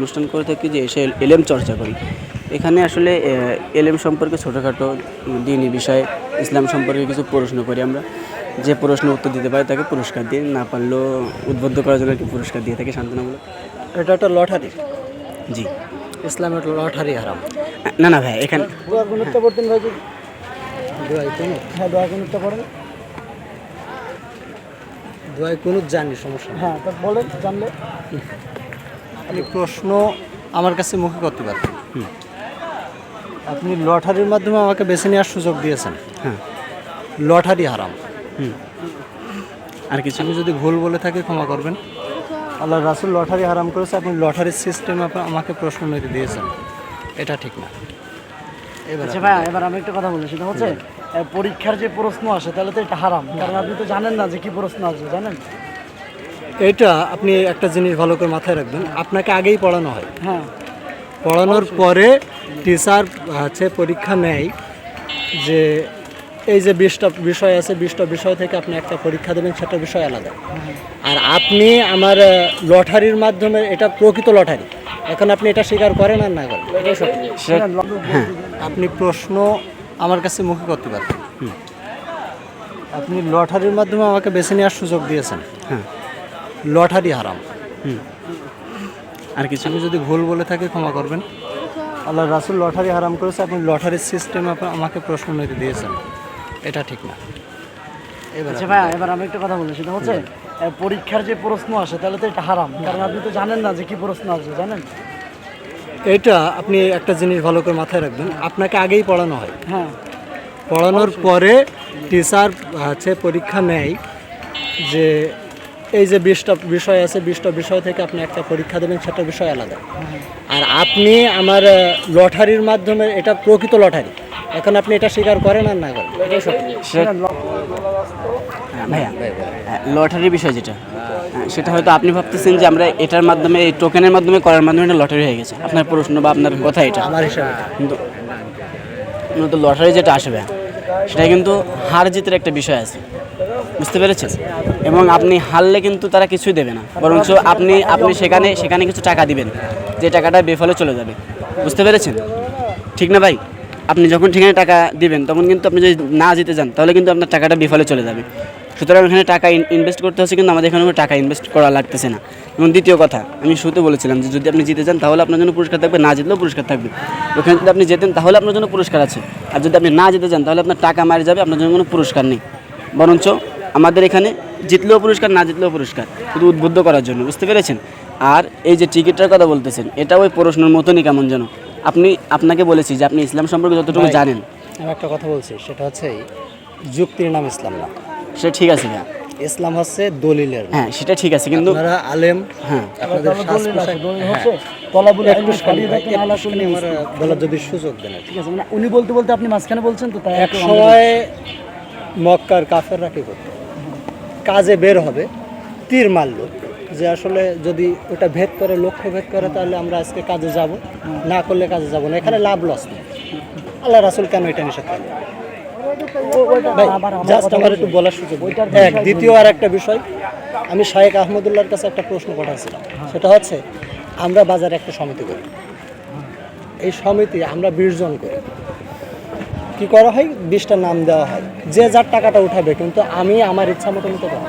অনুষ্ঠান করে থাকি যে এসে এলেম চর্চা করি। এখানে আসলে এলেম সম্পর্কে ছোটোখাটো দিনই বিষয়ে ইসলাম সম্পর্কে কিছু প্রশ্ন করি আমরা। যে প্রশ্ন উত্তর দিতে পারে তাকে পুরস্কার দিই না পারলেও উদ্বুদ্ধ করার জন্য একটি পুরস্কার দিয়ে থাকি সান্ত্বনামূলক। এটা একটা লটারি। জি। ইসলামের লটারি হারাম। না না ভাই এখানে পড়তেন ভাই কুনুত। হ্যাঁ দোয়া দোয়াই জানি সমস্যা হ্যাঁ বলেন জানলে। আপনি প্রশ্ন আমার কাছে মুখে করতে পারেন। আপনি লটারির মাধ্যমে আমাকে বেছে নেওয়ার সুযোগ দিয়েছেন। হ্যাঁ। লটারি হারাম। হুম। আর কিছু আমি যদি ভুল বলে থাকি ক্ষমা করবেন। আল্লাহ রাসুল লটারি হারাম করেছে আপনি লটারির সিস্টেম আমাকে প্রশ্ন মেরে দিয়েছেন। এটা ঠিক না। এবার আচ্ছা ভাই এবার আমি একটা কথা বলি সেটা হচ্ছে পরীক্ষার যে প্রশ্ন আসে তাহলে তো এটা হারাম। কারণ আপনি তো জানেন না যে কি প্রশ্ন আসবে জানেন? এটা আপনি একটা জিনিস ভালো করে মাথায় রাখবেন আপনাকে আগেই পড়ানো হয়। হ্যাঁ। পড়ানোর পরে টিচার হচ্ছে পরীক্ষা নেয় যে এই যে বিশটা বিষয় আছে বিশটা বিষয় থেকে আপনি একটা পরীক্ষা দেবেন সেটা বিষয় আলাদা। আর আপনি আমার লটারির মাধ্যমে এটা প্রকৃত লটারি। এখন আপনি এটা স্বীকার করেন আর না করেন? হ্যাঁ। আপনি প্রশ্ন আমার কাছে মুখে করতে পারেন আপনি লটারির মাধ্যমে আমাকে বেছে নেওয়ার সুযোগ দিয়েছেন। হ্যাঁ। লটারি হারাম। হুম। আর কিছু যদি ভুল বলে থাকে ক্ষমা করবেন। আল্লাহ রাসুল লটারি হারাম করেছে আপনি লটারির সিস্টেম আমাকে প্রশ্ন মেরে দিয়েছেন। এটা ঠিক না। এবার আচ্ছা ভাই এবার আমি একটা কথা বলি সেটা হচ্ছে পরীক্ষার যে প্রশ্ন আসে তাহলে তো এটা হারাম। কারণ আপনি তো জানেন না যে কি প্রশ্ন আসবে জানেন? এটা আপনি একটা জিনিস ভালো করে মাথায় রাখবেন আপনাকে আগেই পড়ানো হয়। হ্যাঁ। পড়ানোর পরে টিচার হচ্ছে পরীক্ষা নেয় যে এই যে বিশটা বিষয় আছে বিশটা বিষয় থেকে আপনি একটা পরীক্ষা দেবেন সেটা বিষয় আলাদা। আর আপনি আমার লটারির মাধ্যমে এটা প্রকৃত লটারি। এখন আপনি এটা স্বীকার করেন আর না করেন? হ্যাঁ, ভাইয়া লটারির বিষয় যেটা সেটা হয়তো আপনি ভাবতেছেন যে আমরা এটার মাধ্যমে এই টোকেনের মাধ্যমে করার মাধ্যমে এটা লটারি হয়ে গেছে। আপনার প্রশ্ন বা আপনার কথা এটা। আমার হিসাবে কিন্তু মূলত লটারি যেটা আসবে সেটা কিন্তু হার জিতের একটা বিষয় আছে। বুঝতে পেরেছেন? এবং আপনি হারলে কিন্তু তারা কিছুই দেবে না। বরঞ্চ আপনি আপনি সেখানে সেখানে কিছু টাকা দিবেন, যে টাকাটা বেফলে চলে যাবে। বুঝতে পেরেছেন? ঠিক না ভাই? আপনি যখন সেখানে টাকা দিবেন, তখন কিন্তু আপনি যদি না জিতে যান, তাহলে কিন্তু আপনার টাকাটা বিফলে চলে যাবে। সুতরাং এখানে টাকা ইনভেস্ট করতে হচ্ছে কিন্তু আমাদের এখানে কোনো টাকা ইনভেস্ট করা লাগতেছে না। এবং দ্বিতীয় কথা, আমি শুরুতে বলেছিলাম যে যদি আপনি জিতে যান, তাহলে আপনার জন্য পুরস্কার থাকবে, না জিতলেও পুরস্কার থাকবে। ওখানে যদি আপনি জেতেন, তাহলে আপনার জন্য পুরস্কার আছে। আর যদি আপনি না জিতে যান, তাহলে আপনার টাকা মারি যাবে, আপনার জন্য কোনো পুরস্কার নেই। বরঞ্চ আমাদের এখানে জিতলেও পুরস্কার না জিতলেও পুরস্কার। শুধু উদ্বুদ্ধ করার জন্য বুঝতে পেরেছেন? আর এই যে টিকিটটার কথা বলতেছেন এটা ওই প্রশ্নের মতনই কেমন যেন। আপনি আপনাকে বলেছি যে আপনি ইসলাম সম্পর্কে যতটুকু জানেন। আমি একটা কথা বলছি সেটা হচ্ছে যুক্তির নাম ইসলাম না। সে ঠিক আছে ভাইয়া। ইসলাম হচ্ছে দলিলের হ্যাঁ সেটা ঠিক আছে কিন্তু আপনারা আলেম হ্যাঁ। আপনাদের হচ্ছে তলাবুল একটু শুনি মুসলিম। বলার যদি সুযোগ দেন ঠিক আছে মানে উনি বলতে বলতে আপনি মাঝখানে বলছেন তো তাই এক সময় মক্কার কাফেররা কি করতো? কাজে বের হবে, তীর মারলো। যে আসলে যদি ওটা ভেদ করে, লক্ষ্য ভেদ করে, তাহলে আমরা আজকে কাজে যাব। না করলে কাজে যাব না। এখানে লাভ লস নেই। আল্লাহ রাসুল কেন এটা নিষেধ করে জাস্ট আমার একটু বলার সুযোগ। এক, দ্বিতীয় আর একটা বিষয়। আমি শাহেক আহমদুল্লাহর কাছে একটা প্রশ্ন পাঠাচ্ছিলাম। সেটা হচ্ছে, আমরা বাজারে একটা সমিতি করি। এই সমিতি আমরা বিশ জন করি। কি করা হয়? বিশটা নাম দেওয়া হয়। যে যার টাকাটা উঠাবে কিন্তু আমি আমার ইচ্ছা মতো নিতে পারব।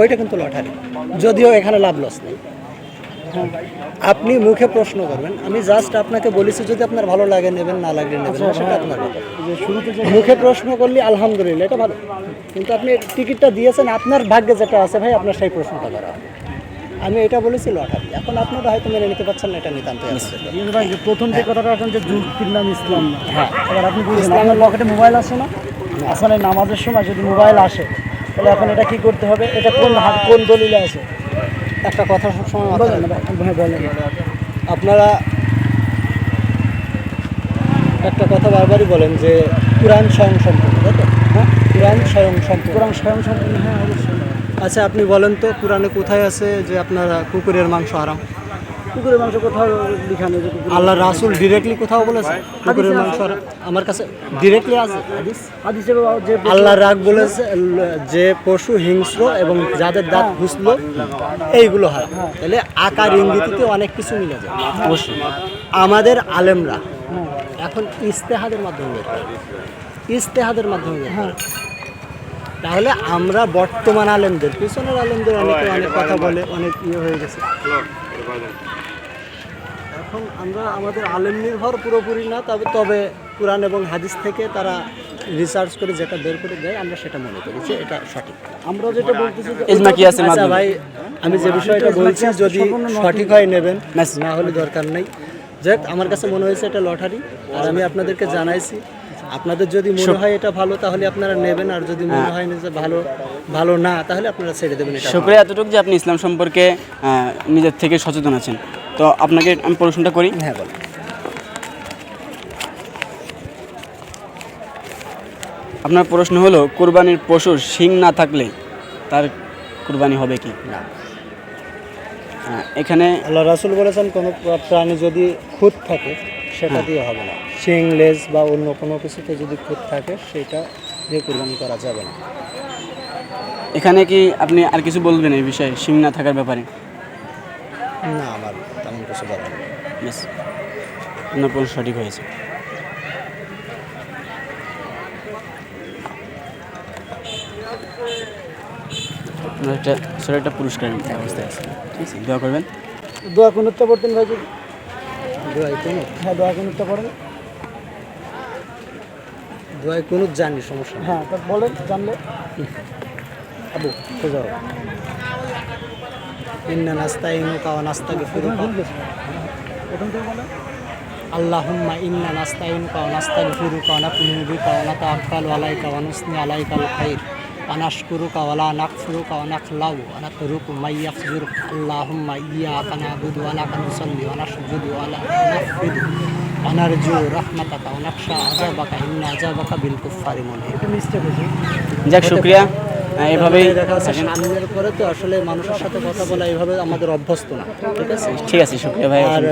ওইটা কিন্তু লটারি। যদিও এখানে লাভ লস নেই। আপনি মুখে প্রশ্ন করবেন আমি জাস্ট আপনাকে বলেছি যদি আপনার ভালো লাগে নেবেন না লাগলে নেবেন সেটা আপনার ব্যাপার। যে শুরুতে যে মুখে প্রশ্ন করলে আলহামদুলিল্লাহ এটা ভালো। কিন্তু আপনি টিকিটটা দিয়েছেন আপনার ভাগ্যে যেটা আছে ভাই আপনার সেই প্রশ্নটা করা। হবে। আমি এটা বলেছি লটারি এখন আপনারা হয়তো মেনে নিতে পারছেন না এটা যে প্রথম যে কথাটা আসেন যে যুক্তির নাম ইসলাম হ্যাঁ। এবার আপনি আপনার পকেটে মোবাইল আছে না? আসলে নামাজের সময় যদি মোবাইল আসে তাহলে এখন এটা কি করতে হবে? এটা কোন হাত কোন দলিলে আছে? একটা কথা সবসময়। বলেন। আপনারা একটা কথা বারবারই বলেন যে কোরআন স্বয়ং সম্পূর্ণ তাই তো? হ্যাঁ? কোরআন স্বয়ং সম্পূর্ণ। কোরআন স্বয়ং সম্পূর্ণ হ্যাঁ অবশ্যই। আচ্ছা আপনি বলেন তো কোরআনে কোথায় আছে যে আপনারা কুকুরের মাংস আরাম কুকুরের মাংস কোথাও লিখানো যে আল্লাহ রাসুল ডিরেক্টলি কোথাও বলেছে কুকুরের মাংস আর- আমার কাছে ডিরেক্টলি আছে। হাদিস? হাদিসে যে আল্লাহ রাগ বলেছে যে পশু হিংস্র এবং যাদের দাঁত ঘুষল এইগুলো হয়। তাহলে আকার ইঙ্গিতিতে অনেক কিছু মিলে যায়। অবশ্যই। আমাদের আলেমরা এখন ইস্তেহাদের মাধ্যমে ইস্তেহাদের মাধ্যমে। তাহলে আমরা বর্তমান আলেমদের পিছনের আলেমদের অনেকে অনেক কথা বলে অনেক ইয়ে হয়ে গেছে। এখন আমরা আমাদের আলেম নির্ভর পুরোপুরি না তবে তবে কোরআন এবং হাদিস থেকে তারা রিসার্চ করে যেটা বের করে দেয় আমরা সেটা মনে করি যে এটা সঠিক। আমরা যেটা বলতেছি আচ্ছা ভাই আমি যে বিষয়টা বলছি যদি সঠিক হয় নেবেন। না হলে দরকার নেই। যাক আমার কাছে মনে হয়েছে এটা লটারি আর আমি আপনাদেরকে জানাইছি আপনাদের যদি মনে হয় এটা ভালো তাহলে আপনারা নেবেন আর যদি মনে হয়। না যে ভালো ভালো না তাহলে আপনারা ছেড়ে দেবেন এটা। শুক্রিয়া এতটুকু যে আপনি ইসলাম সম্পর্কে নিজের থেকে সচেতন আছেন। তো আপনাকে আমি প্রশ্নটা করি। হ্যাঁ বলো আপনার প্রশ্ন হলো কোরবানির পশুর শিং না থাকলে তার কোরবানি হবে কি? না। হ্যাঁ, এখানে আল্লাহ রাসুল বলেছেন কোনো প্রাণী যদি খুঁত থাকে সেটা। দিয়ে হবে না। শিং লেজ বা অন্য কোনো কিছুতে যদি খুঁত থাকে সেটা দিয়ে কুরবানি করা যাবে না। এখানে কি আপনি আর কিছু বলবেন এই বিষয়ে শিং না থাকার ব্যাপারে? না আমার তেমন কিছু বলার। ব্যাস আপনার প্রশ্ন সঠিক হয়েছে। আপনার একটা ছোটো একটা পুরস্কার অবস্থায় আছে। ঠিক আছে দোয়া করবেন। দোয়া কুনুত্তা পড়তেন ভাই যদি দোয়াই কোনো হ্যাঁ দোয়াই জানি সমস্যা হ্যাঁ তা বলেন জানলে। আবু সোজা। ইন্না নাস্তাইনুকা ওয়া নাস্তাগফিরুকা। প্রথম থেকে বলেন আল্লাহুম্মা ইন্না নাস্তাইনুকা ওয়া নাস্তাগফিরুকা ওয়া নাতুবু বিকা ওয়া নাতাওয়াক্কালু আলাইকা ওয়া নুসনি আলাইকাল খাইর। না'বুদু ওয়া লাকা নুসাল্লি ওয়া নাসজুদু ওয়া লা নাফিদু ওয়া নারজু রাহমাতাকা ওয়া নাখশা আযাবাকা ইন্না আযাবাকা বিল কুফফারি মুনহির একটু মিস্টেক হয়েছে যাক শুক্রিয়া। এভাবেই দেখা যাচ্ছে সামনের পরে তো আসলে মানুষের সাথে কথা বলা এইভাবে আমাদের অভ্যস্ত না। ঠিক আছে? ঠিক আছে শুক্রিয়া ভাই আর